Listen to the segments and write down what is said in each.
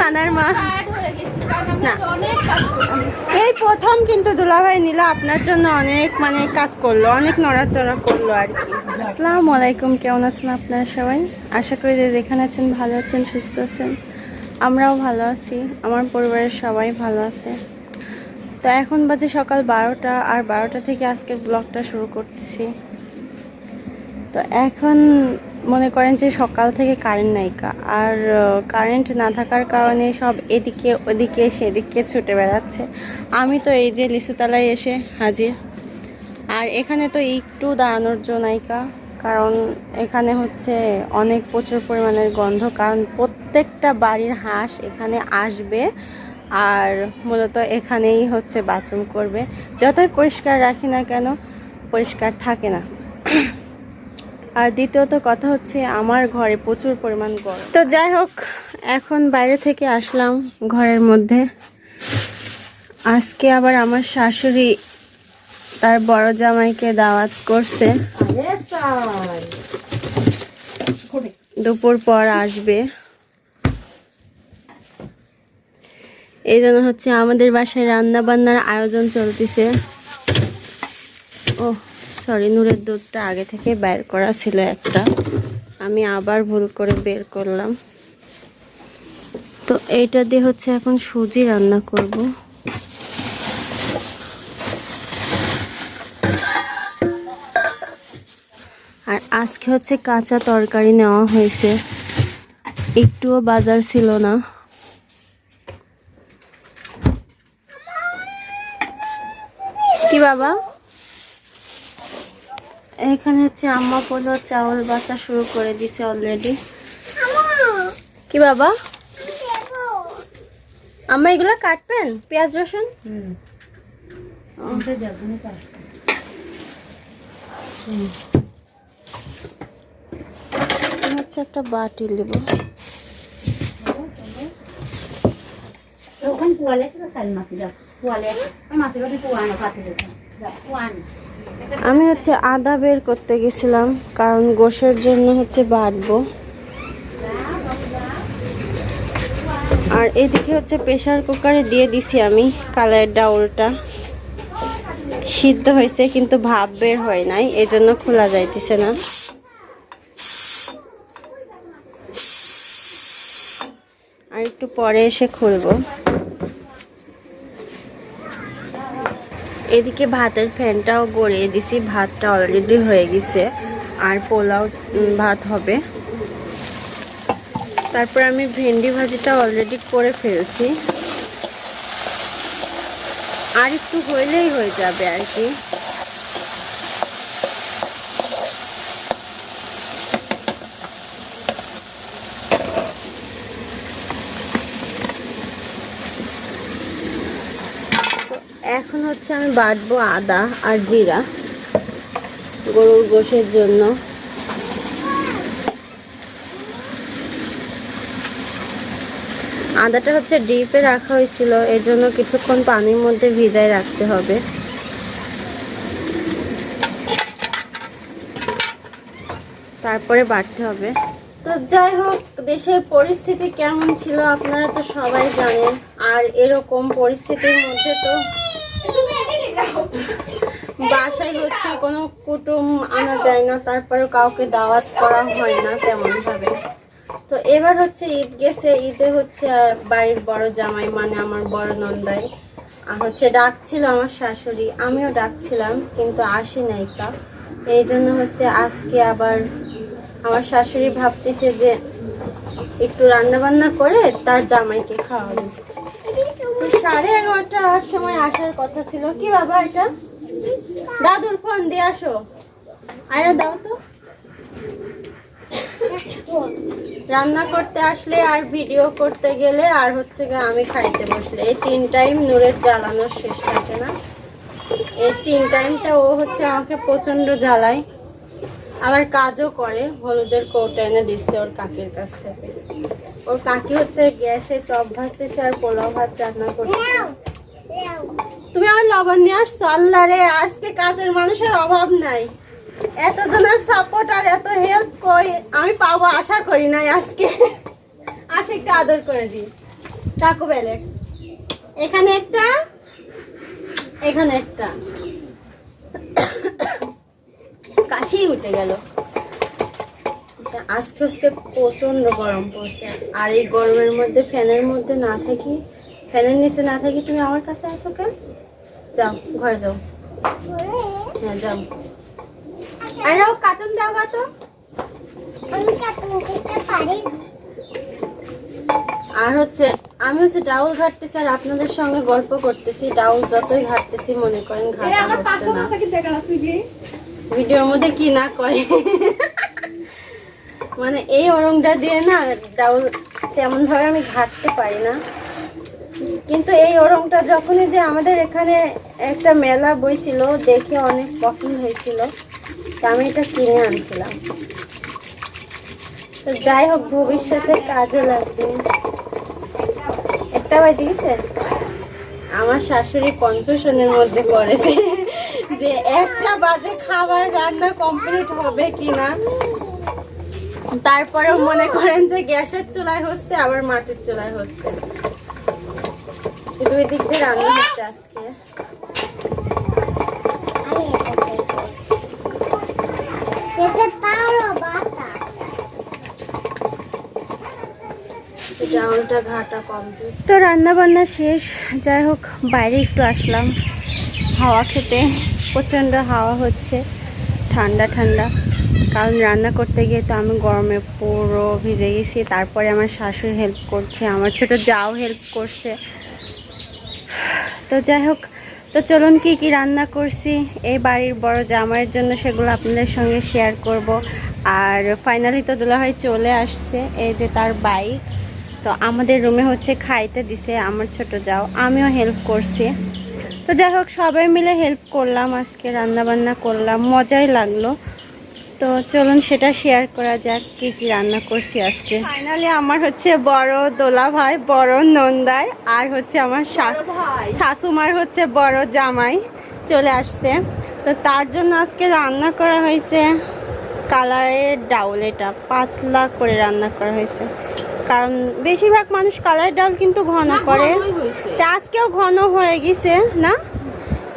সানার মা। এই প্রথম কিন্তু দুলাভাই নীলা আপনার জন্য অনেক মানে কাজ করল অনেক নড়াচড়া করল আর কি। আসসালাম আলাইকুম কেমন আছেন আপনারা সবাই? আশা করি যে যেখানে আছেন ভালো আছেন সুস্থ আছেন। আমরাও ভালো আছি আমার পরিবারের সবাই ভালো আছে। তো এখন বাজে সকাল বারোটা আর বারোটা থেকে আজকের ব্লগটা শুরু করতেছি। তো এখন মনে করেন যে সকাল থেকে কারেন্ট নাইকা আর কারেন্ট না থাকার কারণে সব এদিকে, ওদিকে, সেদিকে ছুটে বেড়াচ্ছে। আমি তো এই যে লিচুতলায় এসে হাজির। আর এখানে তো একটু দাঁড়ানোর জন্য নাইকা কারণ এখানে হচ্ছে অনেক প্রচুর পরিমাণের গন্ধ, কারণ প্রত্যেকটা বাড়ির হাঁস এখানে আসবে আর মূলত এখানেই হচ্ছে বাথরুম করবে। যতই পরিষ্কার রাখি না কেন, পরিষ্কার থাকে না। আর দ্বিতীয়ত কথা হচ্ছে আমার ঘরে প্রচুর পরিমাণ গরম। তো যাই হোক, এখন বাইরে থেকে আসলাম ঘরের মধ্যে। আজকে আবার আমার শাশুড়ি তার বড় জামাইকে দাওয়াত করছে। দুপুর পর আসবে। এই জন্য হচ্ছে আমাদের বাসায় রান্না বান্নার আয়োজন চলতেছে। ও সরি নূরের দুধটা আগে থেকে বের করা ছিল একটা। আমি আবার ভুল করে বের করলাম। তো এইটা দিয়ে হচ্ছে এখন সুজি রান্না করব। আর আজকে হচ্ছে কাঁচা তরকারি নেওয়া হয়েছে। একটুও বাজার ছিল না। কি বাবা? এখানে হচ্ছে আম্মা পোলো চাউল বাসা শুরু করে দিছে অলরেডি কি বাবা? আম্মা, এগুলো কাটবেন? পেঁয়াজ, রসুন? হচ্ছে একটা বাটি নেব। ওখানে পোয়ালে পোয়ালে মাছের পোয়ানো পোয়ানো। আমি হচ্ছে আদা বের করতে গেছিলাম, কারণ গোসের জন্য হচ্ছে বাটবো। আর এদিকে হচ্ছে প্রেসার কুকারে দিয়ে দিছি আমি কালের ডাউলটা। সিদ্ধ হয়েছে, কিন্তু ভাব বের হয় নাই এই জন্য খোলা যাইতেছে না। আর একটু পরে এসে খুলবো। এদিকে ভাতের ফ্যানটাও গড়িয়ে দিছি, ভাতটা অলরেডি হয়ে গেছে। আর পোলাও ভাত হবে। তারপর আমি ভেন্ডি ভাজিটা অলরেডি করে ফেলছি। আর একটু হইলেই হয়ে যাবে আর কি তো এখন হচ্ছে আমি বাটবো আদা আর জিরা গরুর গোশের জন্য। আদাটা হচ্ছে ডিপে রাখা হয়েছিল এর জন্য কিছুক্ষণ পানির মধ্যে ভিজায় রাখতে হবে। তারপরে বাটতে হবে। তো যাই হোক, দেশের পরিস্থিতি কেমন ছিল আপনারা তো সবাই জানেন, আর এরকম পরিস্থিতির মধ্যে তো বাসায় হচ্ছে কোনো কুটুম আনা যায় না তারপরে কাউকে দাওয়াত করা হয় না, তেমন ভাবে। তো এবার হচ্ছে ঈদ গেছে, ঈদে হচ্ছে বাড়ির বড় জামাই মানে আমার বড় নন্দাই। হচ্ছে ডাকছিল আমার শাশুড়ি, আমিও ডাকছিলাম, কিন্তু আসি নাই তা। এই জন্য হচ্ছে আজকে আবার আমার শাশুড়ি ভাবতেছে যে একটু রান্না বান্না করে তার জামাইকে খাওয়াবে। সাড়ে এগারোটার সময় আসার কথা ছিল। কি বাবা এটা? দাদুর ফোন দিয়ে আসো। আরে দাও তো। রান্না করতে আসলে আর ভিডিও করতে গেলে আর হচ্ছে গিয়ে আমি খাইতে বসলে। এই তিন টাইম নূরের জ্বালানোর শেষ থাকে না। এই তিন টাইমটা ও হচ্ছে আমাকে প্রচণ্ড জ্বালায়। আবার কাজও করে। হলুদের কৌটা এনে দিচ্ছে ওর কাকির কাছ থেকে। ওর কাকি হচ্ছে গ্যাসে চপ ভাজতেছে আর পোলাও ভাত রান্না করছে। তুমি আমার লবণ নিয়ে আসছো? আল্লাহ রে আজকে কাজের মানুষের অভাব নাই। এতজনের সাপোর্ট আর এত হেল্প কই? আমি পাবো আশা করি নাই আজকে। আসে একটু আদর করে দিই। টাকো বেলে। এখানে একটা এখানে একটা। কাশি উঠে গেল। আজকে আজকে প্রচণ্ড গরম পড়ছে। আর এই গরমের মধ্যে ফ্যানের মধ্যে না থাকি ফ্যানের নিচে না থাকি তুমি আমার কাছে আসো কেন? যাও ঘরে যাও। হ্যাঁ যাও। আরে ও কার্টুন দাও গা তো। আর হচ্ছে আমি হচ্ছে ডাউল ঘাটতেছি আর আপনাদের সঙ্গে গল্প করতেছি। ডাউল যতই ঘাটতেছি মনে করেন ঘাটা হচ্ছে না। ভিডিওর মধ্যে কি না কয়? মানে এই ওরংটা দিয়ে না ডাউল তেমন ভাবে আমি ঘাটতে পারি না। কিন্তু এই ওরংটা যখনই যে আমাদের এখানে একটা মেলা বইছিল, দেখে অনেক পছন্দ হয়েছিল। তা আমি এটা কিনে আনছিলাম। তো যাই হোক, ভবিষ্যতে কাজে লাগবে। একটা বাজে গেছে? আমার শাশুড়ি কনফিউশনের মধ্যে পড়েছে যে একটা বাজে খাবার রান্না কমপ্লিট হবে কিনা। তারপরেও মনে করেন যে গ্যাসের চুলায় হচ্ছে, আবার মাটির চুলায় হচ্ছে। দুই দিক দিয়ে রান্না হচ্ছে আজকে। তো রান্না বান্না শেষ, যাই হোক, বাইরে একটু আসলাম। হাওয়া খেতে, প্রচণ্ড হাওয়া হচ্ছে, ঠান্ডা ঠান্ডা। কারণ রান্না করতে গিয়ে তো আমি গরমে পুরো ভিজে গেছি, তারপরে আমার শাশুড়ি হেল্প করছে, আমার ছোট যাও হেল্প করছে। তো যাই হোক, তো চলুন কি কি রান্না করছি, এই বাড়ির বড় জামাইয়ের জন্য সেগুলো আপনাদের সঙ্গে শেয়ার করব। আর ফাইনালি তো দুলাভাই চলে আসছে, এই যে তার বাইক তো আমাদের রুমে হচ্ছে খাইতে দিছে আমার ছোট যাও, আমিও হেল্প করছি। তো যাই হোক, সবাই মিলে হেল্প করলাম, আজকে রান্না বান্না করলাম, মজাই লাগল। তো চলুন সেটা শেয়ার করা যাক কি কি রান্না করছি আজকে। ফাইনালি আমার হচ্ছে বড় দোলা ভাই বড় নন্দাই আর হচ্ছে আমার শাশুমার হচ্ছে বড় জামাই চলে আসছে। তো তার জন্য আজকে রান্না করা হয়েছে কালারের ডাউল। এটা পাতলা করে রান্না করা হয়েছে। কারণ বেশিরভাগ মানুষ কালারের ডাউল কিন্তু ঘন করে। তা আজকেও ঘন হয়ে গেছে না?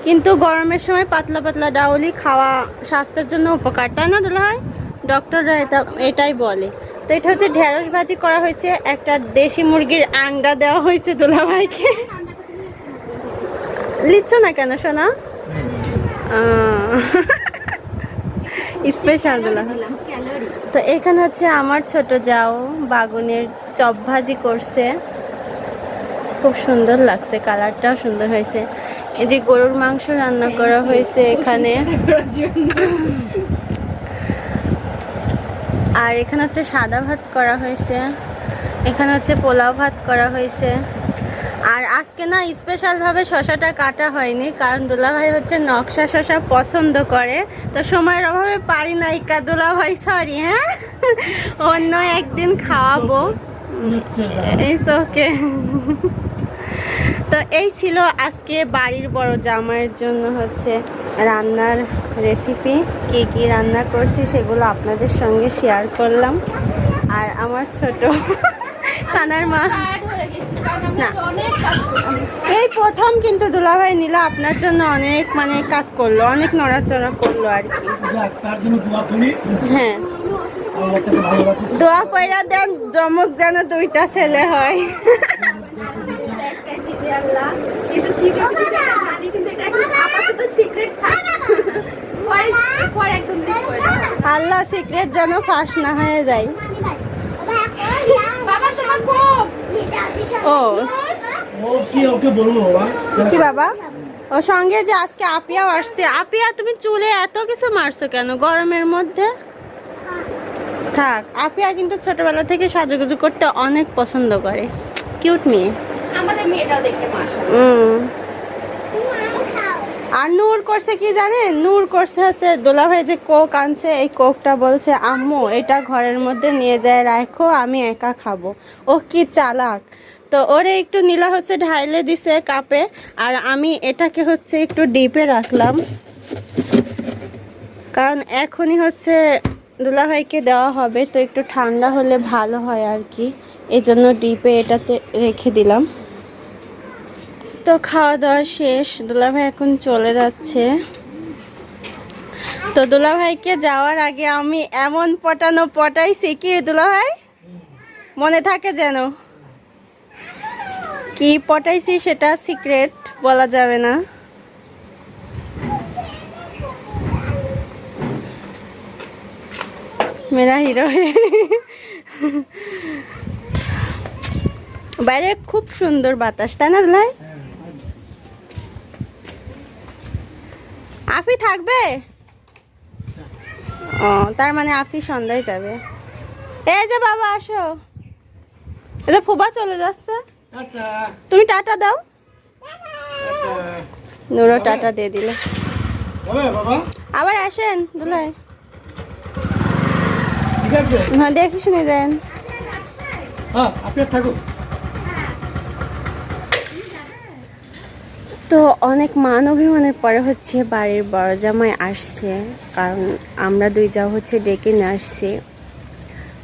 কিন্তু গরমের সময় পাতলা পাতলা ডাউলি খাওয়া স্বাস্থ্যের জন্য উপকার, তাই না দুলা হয় ডক্টররা এটা, এটাই বলে। তো এটা হচ্ছে ঢেঁড়স ভাজি করা হয়েছে, একটা দেশি মুরগির আন্ডা দেওয়া হয়েছে দুলা ভাইকে। লিচ্ছ না কেন সোনা? স্পেশাল দুলা ভাই। দিলাম ক্যালোরি তো এখানে হচ্ছে আমার ছোট যাও বাগুনের চপ ভাজি করছে। খুব সুন্দর লাগছে, কালারটাও সুন্দর হয়েছে। এই যে গরুর মাংস রান্না করা হয়েছে এখানে। আর এখানে হচ্ছে সাদা ভাত করা হয়েছে। এখানে হচ্ছে পোলাও ভাত করা হয়েছে। আর আজকে না স্পেশালভাবে শশাটা কাটা হয়নি কারণ দুলাভাই হচ্ছে নকশা শশা পছন্দ করে। তো সময়ের অভাবে পারি না ইকা দুলাভাই সরি হ্যাঁ? অন্য একদিন খাওয়াবো। ইটস ওকে তো এই ছিল আজকে বাড়ির বড় জামাইয়ের জন্য হচ্ছে রান্নার রেসিপি কি কি রান্না করছি সেগুলো আপনাদের সঙ্গে শেয়ার করলাম। আর আমার ছোট কানার মা এই প্রথম কিন্তু দুলাভাই নীলা, আপনার জন্য অনেক মানে কাজ করল, অনেক নড়াচড়া করল আর কি। হ্যাঁ। দোয়া কইরা দেন জমক যেন দুইটা ছেলে হয় একটাই দিবে আল্লাহ কিন্তু দিবে কি দিবে না জানি কিন্তু এটা একদম আপাতত সিক্রেট থাক পরে পরে একদম লিক করে দেবো। আল্লাহ সিক্রেট যেন ফাঁস না হয়ে যায়। বাবা ও। ও কি বাবা? ও সঙ্গে যে আজকে আপিয়াও আসছে। আপিয়া তুমি চুলে এত কিছু মারছো কেন? গরমের মধ্যে? থাক আপিয়া কিন্তু ছোটবেলা থেকে সাজুগুজু করতে অনেক পছন্দ করে। কিউট মেয়ে। আমাদের মেয়েটাও দেখতে মাসা। আর নূর করছে কি জানেন? নূর করছে হচ্ছে, দোলা ভাই যে কোক আনছে, এই কোকটা বলছে, আম্মু, এটা ঘরের মধ্যে নিয়ে যায়, রাখো, আমি একা খাব। ও কি চালাক। তো ওরে একটু নীলা হচ্ছে ঢাইলে দিছে কাপে, আর আমি এটাকে হচ্ছে একটু ডিপে রাখলাম। কারণ এখনই হচ্ছে দুলাভাইকে দেওয়া হবে, তো একটু ঠান্ডা হলে ভালো হয় আর কি। এই জন্য ডিপে এটাতে রেখে দিলাম। তো খাওয়া দাওয়া শেষ। দুলাভাই এখন চলে যাচ্ছে। তো দুলাভাইকে যাওয়ার আগে আমি এমন পটানো পটাইছি কি দুলাভাই। মনে থাকে যেন। কি পটাইছি সেটা সিক্রেট বলা যাবে না। মেরা হিরো বাইরে খুব সুন্দর বাতাস, তাই না দুলাই আফি থাকবে? ও তার মানে আফি সন্ধ্যায় যাবে। এই যে বাবা আসো। এই যে ফুবা চলে যাচ্ছে। টাটা। তুমি টাটা দাও। নুরো টাটা দিয়ে দিলে। আবার আসেন দুলাই ঠিক আছে। হ্যাঁ দেখি শুনে দেন হ্যাঁ আপনি তো অনেক মান অভিমানের পরে হচ্ছে বাড়ির বড় জামাই আসছে, কারণ আমরা দুই যা হচ্ছে ডেকে নিয়ে আসছি।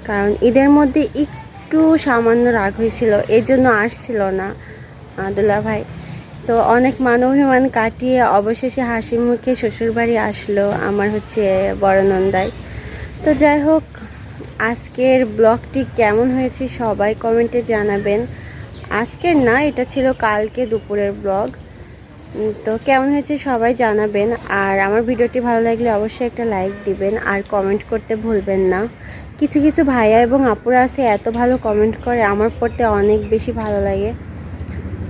কারণ ঈদের মধ্যে একটু সামান্য রাগ হয়েছিল এই জন্য আসছিল না আদুল্লা ভাই। তো অনেক মান অভিমান কাটিয়ে অবশেষে হাসি মুখে শ্বশুরবাড়ি আসলো আমার হচ্ছে বড় নন্দায় তো যাই হোক, আজকের ব্লগটি কেমন হয়েছে সবাই কমেন্টে জানাবেন। আজকের না, এটা ছিল কালকে দুপুরের ব্লগ। তো কেমন হয়েছে সবাই জানাবেন। আর আমার ভিডিওটি ভালো লাগলে অবশ্যই একটা লাইক দিবেন, আর কমেন্ট করতে ভুলবেন না। কিছু কিছু ভাইয়া এবং আপুরা আছে, এত ভালো কমেন্ট করে, আমার পড়তে অনেক বেশি ভালো লাগে।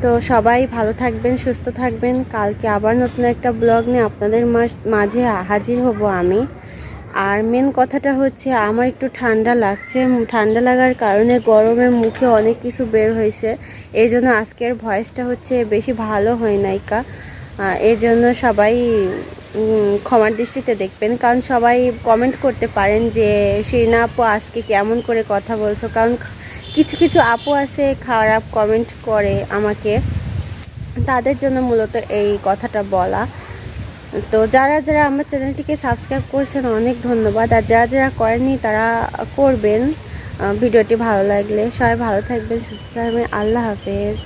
তো সবাই ভালো থাকবেন, সুস্থ থাকবেন। কালকে আবার নতুন একটা ব্লগ নিয়ে আপনাদের মাঝ- হাজির হব আমি। আর মেন কথাটা হচ্ছে, আমার একটু ঠান্ডা লাগছে। ঠান্ডা লাগার কারণে গরমে মুখে অনেক কিছু বের হয়েছে। এই জন্য আজকের ভয়েসটা হচ্ছে বেশি ভালো হয় নাইকা এই জন্য সবাই ক্ষমার দৃষ্টিতে দেখবেন। কারণ সবাই কমেন্ট করতে পারেন যে, শিরনা আপু আজকে কেমন করে কথা বলছো? কারণ কিছু কিছু আপু আছে খারাপ কমেন্ট করে আমাকে। তাদের জন্য মূলত এই কথাটা বলা। তো যারা যারা আমার চ্যানেলটিকে সাবস্ক্রাইব করছেন, অনেক ধন্যবাদ। আর যারা যারা করেননি, তারা করবেন। ভিডিওটি ভালো লাগলে সবাই ভালো থাকবেন, সুস্থ থাকবেন। আল্লাহ হাফেজ।